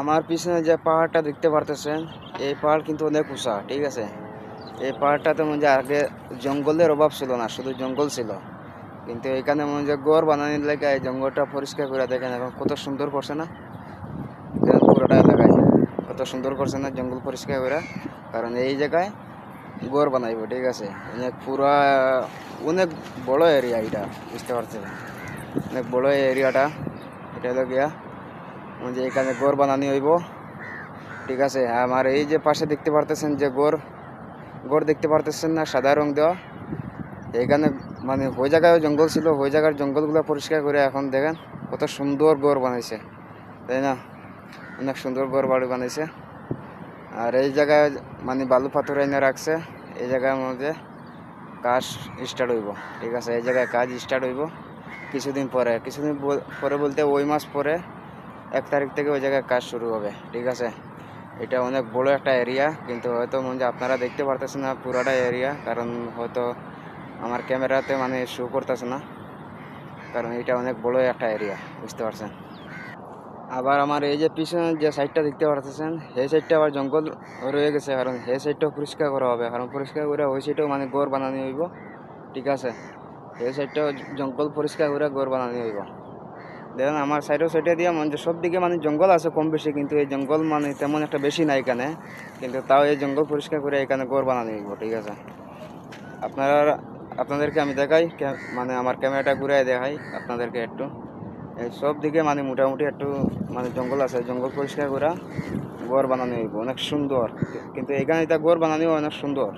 আমার পিছনে যে পাহাড়টা দেখতে পারতেছেন, এই পাহাড় কিন্তু অনেক উঁচা, ঠিক আছে? এই পাহাড়টাতে মনে আগে জঙ্গলের অভাব ছিল না, শুধু জঙ্গল ছিল। কিন্তু এখানে মনে হয় গড় বানানোর লেগে এই জঙ্গলটা পরিষ্কার করে দেখেন এখন কত সুন্দর করছে না? পুরোটা এলাকায় কত সুন্দর করছে না জঙ্গল পরিষ্কার করে, কারণ এই জায়গায় গড় বানাইব, ঠিক আছে? অনেক পুরা, অনেক বড় এরিয়া এটা, বুঝতে পারছেন? অনেক বড় এরিয়াটা এটা হলো গিয়া যে এখানে গড় বানানি হইব। ঠিক আছে, আমার এই যে পাশে দেখতে পারতেছেন যে গড় গড় দেখতে পারতেছেন না, সাদা রং দেওয়া। এখানে মানে ওই জায়গায় জঙ্গল ছিল, ওই জায়গার জঙ্গলগুলো পরিষ্কার করে এখন দেখেন, কত সুন্দর গড় বানাইছে। তাই না? অনেক সুন্দর গড় বাড়ি বানাইছে। আর এই জায়গায় মানে বালু পাথর এনে রাখছে, এই জায়গার মধ্যে কাজ স্টার্ট হইব। ঠিক আছে, এই জায়গায় কাজ স্টার্ট হইব। কিছুদিন পরে কিছুদিন পরে বলতে ওই মাস পরে এক তারিখ থেকে ওই জায়গায় কাজ শুরু হবে, ঠিক আছে? এটা অনেক বড় একটা এরিয়া কিন্তু হয়তো মনে আপনারা দেখতে পারতেছেন না পুরাটা এরিয়া কারণ হয়তো আমার ক্যামেরাতে মানে শো করতেছে না। কারণ এটা অনেক বড় একটা এরিয়া বুঝতে পারছেন? আবার আমার এই যে পিছনে যে সাইডটা দেখতে পারতেছেন সেই সাইডটা আবার জঙ্গল রয়ে গেছে, কারণ সেই সাইডটাও পরিষ্কার করা হবে। কারণ পরিষ্কার করে ওই সাইডেও মানে গড় বানানো হইব, ঠিক আছে? এই সাইডটাও জঙ্গল পরিষ্কার করে গড় বানানো হইব। দেখেন, আমার সাইডেও সাইডে দিয়ে মানে সব দিকে মানে জঙ্গল আছে কম বেশি, কিন্তু এই জঙ্গল মানে তেমন একটা বেশি নাই এখানে। কিন্তু তাও এই জঙ্গল পরিষ্কার করে এখানে গড় বানানো ঠিক আছে? আপনারা, আপনাদেরকে আমি দেখাই মানে আমার ক্যামেরাটা ঘুরে দেখাই আপনাদেরকে একটু। এই সব দিকে মানে মোটামুটি একটু মানে জঙ্গল আছে, জঙ্গল পরিষ্কার করে গড় বানানো হইব, অনেক সুন্দর। কিন্তু এখানে এটা গড় বানানো অনেক সুন্দর।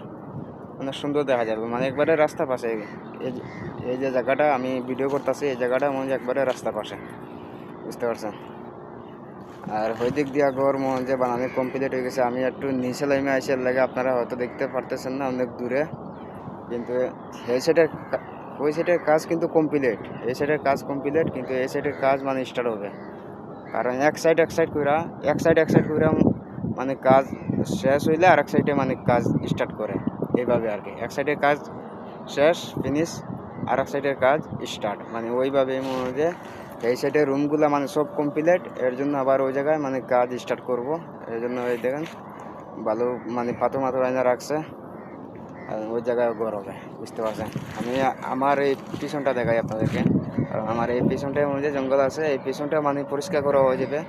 অনেক সুন্দর দেখা যাবে। মানে একবারে রাস্তা পাশে। এই যে- জায়গাটা আমি ভিডিও করতেছি, এই জায়গাটা মনে একবারে রাস্তা পাশে। বুঝতে পারছেন? আর ওই দিক দিয়া গড় মনে যে বানানো কমপ্লিট হয়ে গেছে। আমি একটু নিচে লাইমে আসে লাগে আপনারা হয়তো দেখতে পারতেছেন না অনেক দূরে। কিন্তু এই সাইডের ওই সাইডের কাজ কিন্তু কমপ্লিট এই সাইডের কাজ কমপ্লিট কিন্তু এই সাইডের কাজ মানে স্টার্ট হবে। কারণ এক সাইড এক সাইড কইরা, এক সাইড এক সাইড কইরা মানে কাজ শেষ হইলে আর এক সাইডে মানে কাজ স্টার্ট করে। এইভাবে আর কি। এক সাইডের কাজ শেষ ফিনিশ আর এক সাইডের কাজ স্টার্ট মানে ওইভাবে মনে হয় যে এই সাইডের রুমগুলো মানে সব কমপ্লিট এর জন্য আবার ওই জায়গায় মানে কাজ স্টার্ট করব। এর জন্য ওই দেখেন ভালো মানে পাথর মাথর আয়না রাখছে। ওই জায়গায় হবে বুঝতে পারছেন? আমি আমার এই পিছনটা দেখাই আপনাদেরকে। কারণ আমার এই পিছনটায় হয় জঙ্গল আছে। এই পিছনটা মানে পরিষ্কার করা হয়ে যাবে।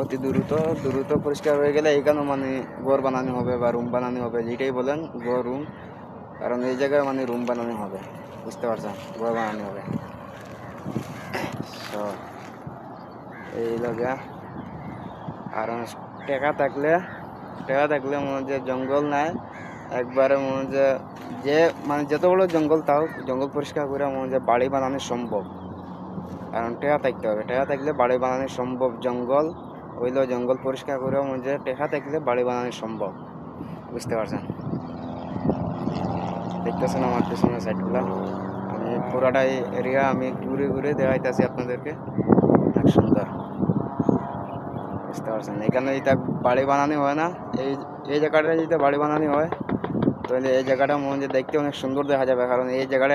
অতি দ্রুত দ্রুত পরিষ্কার হয়ে গেলে এইখানেও মানে ঘর বানানো হবে বা রুম বানানো হবে, যেটাই বলেন, ঘর রুম কারণ এই জায়গায় মানে রুম বানানো হবে, বুঝতে পারছেন? ঘর বানানো হবে। তো এই লগা কারণ টেকা থাকলে টেকা থাকলে মনে যে জঙ্গল নাই। একবারে মনে হয় যে মানে যত বড় জঙ্গল তাও জঙ্গল পরিষ্কার করে মনে হয় বাড়ি বানানো সম্ভব। কারণ টেকা থাকতে হবে। টেকা থাকলে বাড়ি বানানো সম্ভব। জঙ্গল হইল জঙ্গল পরিষ্কার করে মনে হয় টেকা থাকলে বাড়ি বানানো সম্ভব। বুঝতে পারছেন? দেখতেছেন আমার পিছনের সাইডগুলো। আমি পুরাটা এরিয়া আমি ঘুরে ঘুরে দেখাইতেছি আপনাদেরকে। অনেক সুন্দর। বুঝতে পারছেন? এখানে এটা বাড়ি বানানো হয় না। এই এই জায়গাটা যদি বাড়ি বানানো হয় তাহলে এই জায়গাটা মনে দেখতে অনেক সুন্দর দেখা যাবে কারণ এই জায়গাটা